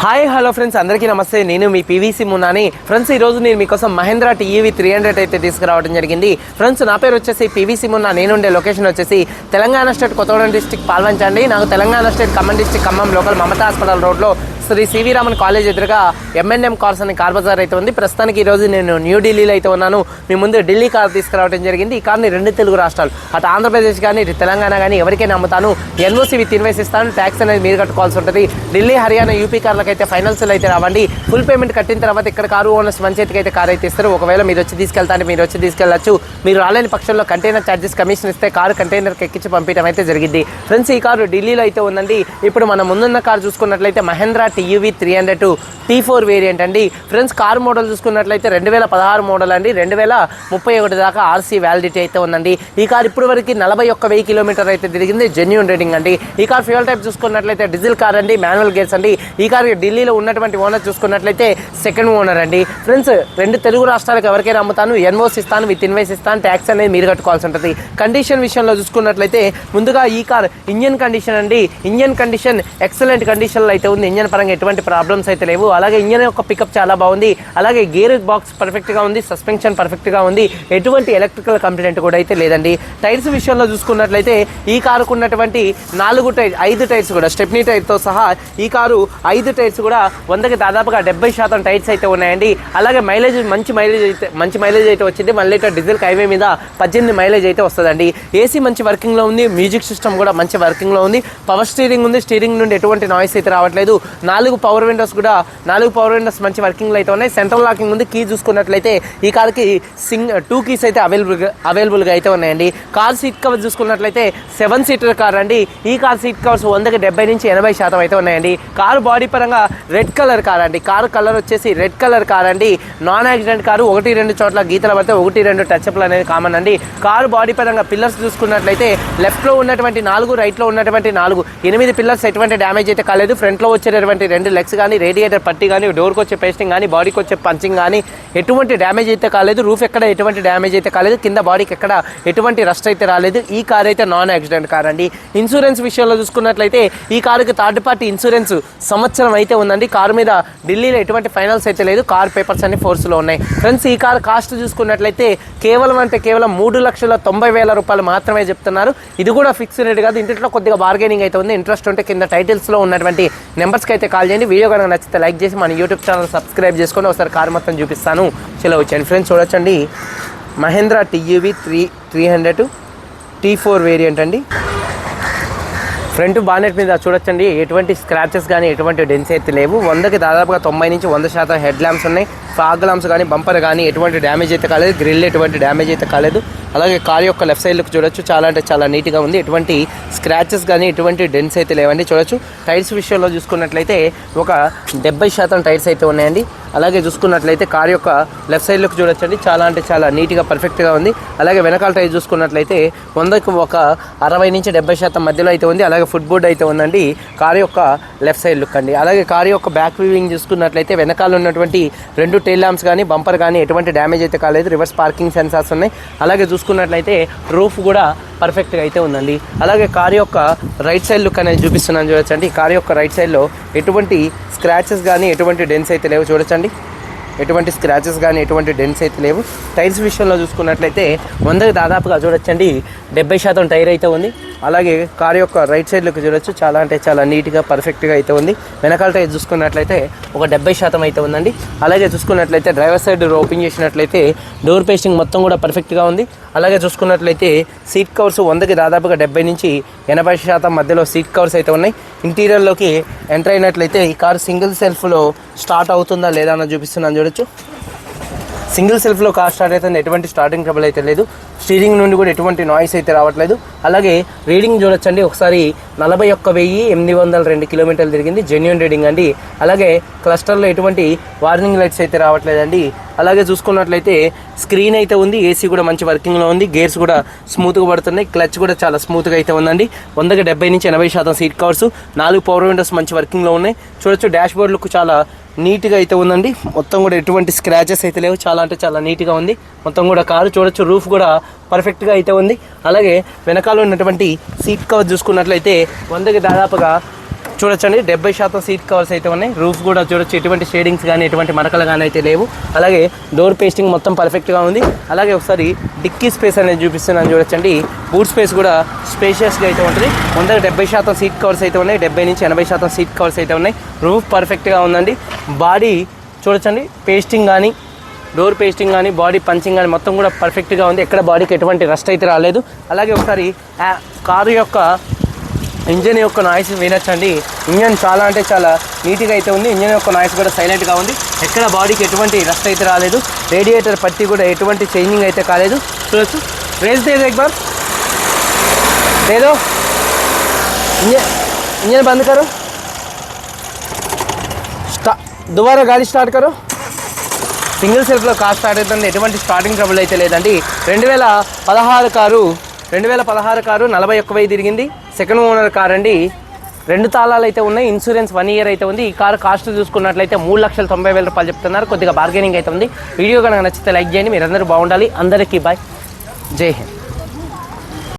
Hi hello friends అందరికీ నమస్తే. నేను మీ పీవీసీ మున్నాని ఫ్రెండ్స్ ఈ రోజు నేను మీకోసం మహేంద్ర టీఈవీ త్రీ హండ్రెడ్ అయితే తీసుకురావడం జరిగింది. ఫ్రెండ్స్ నా పేరు వచ్చేసి పీవీసీ మున్నా నేను ఉండే లొకేషన్ వచ్చేసి తెలంగాణ స్టేట్ కొత్తగూడెం డిస్టిక్ పాల్వంచండి. నాకు Telangana state Khammam district Khammam local Mamata hospital రోడ్లో శ్రీ సివి రామన్ కాలేజ్ ఎదురుగా ఎంఎన్ఎం కార్స్ అనే కార్ బజార్ అయితే ఉంది. ప్రస్తుతానికి ఈరోజు నేను న్యూఢిల్లీలో అయితే ఉన్నాను. మీ ముందు ఢిల్లీ కార్ తీసుకురావడం జరిగింది. ఈ కార్ని రెండు తెలుగు రాష్ట్రాలు అటు ఆంధ్రప్రదేశ్ కానీ ఇటు తెలంగాణ కానీ ఎవరికైనా అమ్ముతాను. ఎన్ఓసి విత్ ఇస్తాను ట్యాక్స్ అనేది మీరు కట్టుకోవాల్సి ఉంటుంది. ఢిల్లీ హర్యానా యూపీ కార్లకు అయితే ఫైనల్స్లో అయితే రావండి. ఫుల్ పేమెంట్ కట్టిన తర్వాత ఇక్కడ కారు ఓనర్స్ మన చేతికి అయితే కార్ అయితే ఇస్తారు. ఒకవేళ మీరు వచ్చి తీసుకెళ్తాను మీరు వచ్చి తీసుకెళ్ళచ్చు. మీరు రాలేని పక్షంలో కంటైనర్ ఛార్జెస్ కమిషన్ ఇస్తే కారు కంటైనర్కి ఎక్కించి పంపించడం అయితే జరిగింది. ఫ్రెండ్స్ ఈ కారు ఢిల్లీలో అయితే ఉందండి. ఇప్పుడు మన ముందున్న కారు చూసుకున్నట్లయితే Mahindra TUV three hundred T four variant అండి. ఫ్రెండ్స్ కార్ మోడల్ చూసుకున్నట్లయితే రెండు వేల పదహారు మోడల్ అండి. రెండు వేల ముప్పై ఒకటి దాకా ఆర్సీ వ్యాలిడిటీ అయితే ఉందండి. ఈ కార్ ఇప్పుడు వరకు నలభై ఒక్క వెయ్యి కిలోమీటర్ అయితే తిరిగింది. జెన్యున్ రేటింగ్ అండి. ఈ కార్ ఫ్యూల్ టైప్ చూసుకున్నట్లయితే డీజిల్ కార్ అండి మాన్యువల్ గేర్స్ అండి. ఈ కార్ ఢిల్లీలో ఉన్నటువంటి ఓనర్ చూసుకున్నట్లయితే సెకండ్ ఓనర్ అండి. ఫ్రెండ్స్ రెండు తెలుగు రాష్ట్రాలకు ఎవరికైనా అమ్ముతాను ఎన్ఓస్ ఇస్తాను విత్ ఇన్వైస్ ఇస్తాను ట్యాక్స్ అనేది మీరు కట్టుకోవాల్సి ఉంటుంది. కండిషన్ విషయంలో చూసుకున్నట్లయితే ముందుగా ఈ కార్ ఇంజన్ కండిషన్ అండి. ఇంజన్ కండిషన్ ఎక్సలెంట్ కండిషన్లో అయితే ఉంది. ఇంజన్ పరంగా ఎటువంటి ప్రాబ్లమ్స్ అయితే లేవు. అలాగే ఇంజన్ యొక్క పికప్ చాలా బాగుంది. అలాగే గేర్ బాక్స్ పర్ఫెక్ట్గా ఉంది సస్పెన్షన్ పర్ఫెక్ట్గా ఉంది. ఎటువంటి ఎలక్ట్రికల్ కంప్లైంట్ కూడా అయితే లేదండి. టైర్స్ విషయంలో చూసుకున్నట్లయితే ఈ కారుకు ఉన్నటువంటి నాలుగు టైర్ ఐదు టైర్స్ కూడా స్టెప్నీ టైర్తో సహా ఈ కారు ఐదు టైర్స్ కూడా వందకి దాదాపుగా డెబ్బై శాతం టైర్స్ అయితే ఉన్నాయండి. అలాగే మైలేజ్ మంచి మైలేజ్ అయితే మంచి మైలేజ్ అయితే వచ్చింది. వన్ లీటర్ డీజిల్ హైవే మీద పద్దెనిమిది మైలేజ్ అయితే వస్తుందండి. ఏసీ మంచి వర్కింగ్లో ఉంది. మ్యూజిక్ సిస్టమ్ కూడా మంచి వర్కింగ్లో ఉంది. పవర్ స్టీరింగ్ ఉంది. స్టీరింగ్ నుండి ఎటువంటి నాయిస్ అయితే రావట్లేదు. నా నాలుగు పవర్ విండోస్ కూడా నాలుగు పవర్ విండోస్ మంచి వర్కింగ్లో అయితే ఉన్నాయి. సెంట్రల్ లాకింగ్ ఉంది కీ చూసుకున్నట్లయితే ఈ కార్కి సింగ్ uh, టూ కీస్ అయితే అవైలబుల్గా అవైలబుల్గా అయితే ఉన్నాయండి. కార్ సీట్ కవర్ చూసుకున్నట్లయితే సెవెన్ సీటర్ కార్ అండి. ఈ కార్ సీట్ కవర్స్ వందకి డెబ్బై నుంచి ఎనభై శాతం అయితే ఉన్నాయండి. కారు బాడీ పరంగా రెడ్ కలర్ కార్ అండి. కారు కలర్ వచ్చేసి రెడ్ కలర్ కార్ అండి. నాన్ యాక్సిడెంట్ కారు ఒకటి రెండు చోట్ల గీతలు పడితే ఒకటి రెండు టచ్అప్లు అనేది కామన్ అండి. కారు బాడీ పరంగా పిల్లర్స్ చూసుకున్నట్లయితే లెఫ్ట్లో ఉన్నటువంటి నాలుగు రైట్లో ఉన్నటువంటి నాలుగు. ఎనిమిది పిల్లర్స్ ఎటువంటి డ్యామేజ్ అయితే కాలేదు. ఫ్రంట్లో వచ్చేటటువంటి రెండు లెగ్స్ కానీ రేడియేటర్ పట్టి కానీ డోర్కి వచ్చే పేస్టింగ్ కానీ బాడీకి వచ్చే పంచింగ్ కానీ ఎటువంటి డ్యామేజ్ అయితే కాలేదు. రూఫ్ ఎక్కడ ఎటువంటి డ్యామేజ్ అయితే కాలేదు. కింద బాడీకి ఎక్కడ ఎటువంటి రస్ట్ అయితే రాలేదు. ఈ కార్ అయితే నాన్ యాక్సిడెంట్ కార్ అండి. ఇన్సూరెన్స్ విషయంలో చూసుకున్నట్లయితే ఈ కారుకి థర్డ్ పార్టీ ఇన్సూరెన్స్ సంవత్సరం అయితే ఉందండి. కారు మీద ఢిల్లీలో ఎటువంటి ఫైనల్స్ అయితే లేదు. కార్ పేపర్స్ అన్ని ఫోర్స్లో ఉన్నాయి. ఫ్రెండ్స్ ఈ కార్ కాస్ట్ చూసుకున్నట్లయితే కేవలం అంటే కేవలం మూడు లక్షల తొంభై వేల రూపాయలు మాత్రమే చెప్తున్నారు. ఇది కూడా ఫిక్స్ రేట్ కాదు. ఇంట్లో కొద్దిగా బార్గెనింగ్ అయితే ఉంది. ఇంట్రెస్ట్ ఉంటే కింద టైటిల్స్లో ఉన్నటువంటి నెంబర్స్కి అయితే కాల్ చేయండి. వీడియో కనుక నచ్చితే లైక్ చేసి మన యూట్యూబ్ ఛానల్ సబ్స్క్రైబ్ చేసుకొని ఒకసారి కార్ మొత్తం చూపిస్తాను. చలో వచ్చాను ఫ్రెండ్స్ చూడొచ్చండి. Mahindra TUV three three hundred T four variant అండి. ఫ్రంట్ బానెట్ మీద చూడొచ్చండి. ఎటువంటి స్క్రాచెస్ కానీ ఎటువంటి డెన్స్ అయితే లేవు. వందకి దాదాపుగా తొంభై నుంచి వంద శాతం హెడ్ ల్యాంప్స్ ఉన్నాయి. ఫాగ్ ల్యాంప్స్ కానీ బంపర్ కానీ ఎటువంటి డ్యామేజ్ అయితే కాలేదు. గ్రిల్ ఎటువంటి డ్యామేజ్ అయితే కాలేదు. అలాగే కార్ యొక్క లెఫ్ట్ సైడ్ లుక్ చూడొచ్చు. చాలా అంటే చాలా నీట్గా ఉంది. ఎటువంటి స్క్రాచెస్ కానీ ఎటువంటి డెన్స్ అయితే లేవండి. చూడొచ్చు. టైర్స్ విషయంలో చూసుకున్నట్లయితే ఒక డెబ్బై శాతం టైర్స్ అయితే ఉన్నాయండి. అలాగే చూసుకున్నట్లయితే కార్ యొక్క లెఫ్ట్ సైడ్ లుక్ చూడొచ్చండి. చాలా అంటే చాలా నీట్గా పర్ఫెక్ట్గా ఉంది. అలాగే వెనకాల టైర్ చూసుకున్నట్లయితే వందకు ఒక అరవై నుంచి డెబ్బై శాతం మధ్యలో అయితే ఉంది. అలాగే ఫుట్ బోర్డ్ అయితే ఉందండి. కార్ యొక్క లెఫ్ట్ సైడ్ లుక్ అండి. అలాగే కార్ యొక్క బ్యాక్ వ్యూవింగ్ చూసుకున్నట్లయితే వెనకాల ఉన్నటువంటి రెండు టైల్ లాంప్స్ కానీ బంపర్ కానీ ఎటువంటి డ్యామేజ్ అయితే కాలేదు. రివర్స్ పార్కింగ్ సెన్సార్స్ ఉన్నాయి. అలాగే చూసుకున్నట్లయితే రూఫ్ కూడా పర్ఫెక్ట్గా అయితే ఉందండి. అలాగే కార్ యొక్క రైట్ సైడ్ లుక్ అనేది చూపిస్తున్నాను చూడొచ్చండి. కార్ యొక్క రైట్ సైడ్లో ఎటువంటి స్క్రాచెస్ కానీ ఎటువంటి డెన్స్ అయితే లేవు చూడొచ్చండి. ఎటువంటి స్క్రాచెస్ కానీ ఎటువంటి డెన్స్ అయితే లేవు. టైర్స్ విషయంలో చూసుకున్నట్లయితే వందకి దాదాపుగా చూడొచ్చండి. డెబ్బై శాతం టైర్ అయితే ఉంది. అలాగే కార్ యొక్క రైట్ సైడ్లోకి చూడొచ్చు. చాలా అంటే చాలా నీట్గా పర్ఫెక్ట్గా అయితే ఉంది. వెనకాల టైర్ చూసుకున్నట్లయితే ఒక డెబ్బై శాతం అయితే ఉందండి. అలాగే చూసుకున్నట్లయితే డ్రైవర్ సైడ్ ఓపెన్ చేసినట్లయితే డోర్ పేస్టింగ్ మొత్తం కూడా పర్ఫెక్ట్గా ఉంది. అలాగే చూసుకున్నట్లయితే సీట్ కవర్స్ వందకి దాదాపుగా డెబ్బై నుంచి ఎనభై శాతం మధ్యలో సీట్ కవర్స్ అయితే ఉన్నాయి. ఇంటీరియర్లోకి ఎంటర్ అయినట్లయితే ఈ కార్ సింగిల్ సెల్ఫ్లో స్టార్ట్ అవుతుందా లేదా అని చూపిస్తున్నాను చూడొచ్చు. సింగిల్ సెల్ఫ్లో కార్ స్టార్ట్ అవుతుంది ఎటువంటి స్టార్టింగ్ ట్రబుల్ అయితే లేదు. స్టీరింగ్ నుండి కూడా ఎటువంటి నాయిస్ అయితే రావట్లేదు. అలాగే రీడింగ్ చూడొచ్చండి. ఒకసారి నలభై ఒక్క వెయ్యి ఎనిమిది వందల రెండు కిలోమీటర్లు తిరిగింది. జెన్యున్ రీడింగ్ అండి. అలాగే క్లస్టర్లో ఎటువంటి వార్నింగ్ లైట్స్ అయితే రావట్లేదండి. అలాగే చూసుకున్నట్లయితే స్క్రీన్ అయితే ఉంది ఏసీ కూడా మంచి వర్కింగ్లో ఉంది గేర్స్ కూడా స్మూత్గా పడుతున్నాయి క్లచ్ కూడా చాలా స్మూత్గా అయితే ఉందండి. వందకి డెబ్బై నుంచి ఎనభై శాతం సీట్ కవర్స్ నాలుగు పవర్ విండోస్ మంచి వర్కింగ్లో ఉన్నాయి. చూడొచ్చు డాష్ బోర్డ్ లుక్ చాలా నీట్గా అయితే ఉందండి. మొత్తం కూడా ఎటువంటి స్క్రాచెస్ అయితే లేవు చాలా అంటే చాలా నీట్గా ఉంది. మొత్తం కూడా కారు చూడొచ్చు రూఫ్ కూడా పర్ఫెక్ట్గా అయితే ఉంది. అలాగే వెనకాల ఉన్నటువంటి సీట్ కవర్ చూసుకున్నట్లయితే వందకి దాదాపుగా చూడొచ్చండి. డెబ్బై శాతం సీట్ కవర్స్ అయితే ఉన్నాయి. రూఫ్ కూడా చూడొచ్చు. ఎటువంటి షేడింగ్స్ కానీ ఎటువంటి మరకలు కానీ అయితే లేవు. అలాగే డోర్ పేస్టింగ్ మొత్తం పర్ఫెక్ట్గా ఉంది. అలాగే ఒకసారి డిక్కీ స్పేస్ అనేది చూపిస్తున్నాను చూడొచ్చండి. బూట్ స్పేస్ కూడా స్పేషియస్గా అయితే ఉంటుంది. ముందర డెబ్బై శాతం సీట్ కవర్స్ అయితే ఉన్నాయి. డెబ్బై నుంచి ఎనభై శాతం సీట్ కవర్స్ అయితే ఉన్నాయి. రూఫ్ పర్ఫెక్ట్గా ఉందండి. బాడీ చూడొచ్చండి. పేస్టింగ్ కానీ డోర్ పేస్టింగ్ కానీ బాడీ పంచింగ్ కానీ మొత్తం కూడా పర్ఫెక్ట్గా ఉంది. ఎక్కడ బాడీకి ఎటువంటి రస్ట్ అయితే రాలేదు. అలాగే ఒకసారి కారు యొక్క ఇంజన్ యొక్క నాయిస్ వినొచ్చండి. ఇంజన్ చాలా అంటే చాలా నీట్గా అయితే ఉంది. ఇంజన్ యొక్క నాయిస్ కూడా సైలెంట్గా ఉంది. ఎక్కడ బాడీకి ఎటువంటి రస్ట్ అయితే రాలేదు. రేడియేటర్ పట్టి కూడా ఎటువంటి చేంజింగ్ అయితే కాలేదు. చూడొచ్చు. రేస్ ఎక్బార్ లేదో ఇంజన్ ఇంజన్ బంద్ కరు. స్టా దుబారా గాడి స్టార్ట్ కరు. సింగిల్ సెల్ఫ్లో కార్ స్టార్ట్ అవుతుంది. ఎటువంటి స్టార్టింగ్ ట్రబుల్ అయితే లేదండి. రెండు వేల పదహారు కారు రెండు వేల పదహారు కారు నలభై ఒక్క వెయ్యి తిరిగింది. సెకండ్ ఓనర్ కార్ అండి రెండు తాళాలు అయితే ఉన్నాయి. ఇన్సూరెన్స్ వన్ ఇయర్ అయితే ఉంది. ఈ కారు కాస్ట్ చూసుకున్నట్లయితే మూడు లక్షల తొంభై వేల రూపాయలు చెప్తున్నారు. కొద్దిగా బార్గెనింగ్ అయితే ఉంది. వీడియో కనుక నచ్చితే లైక్ చేయండి. మీరందరూ బాగుండాలి. అందరికీ బాయ్. జై హింద్.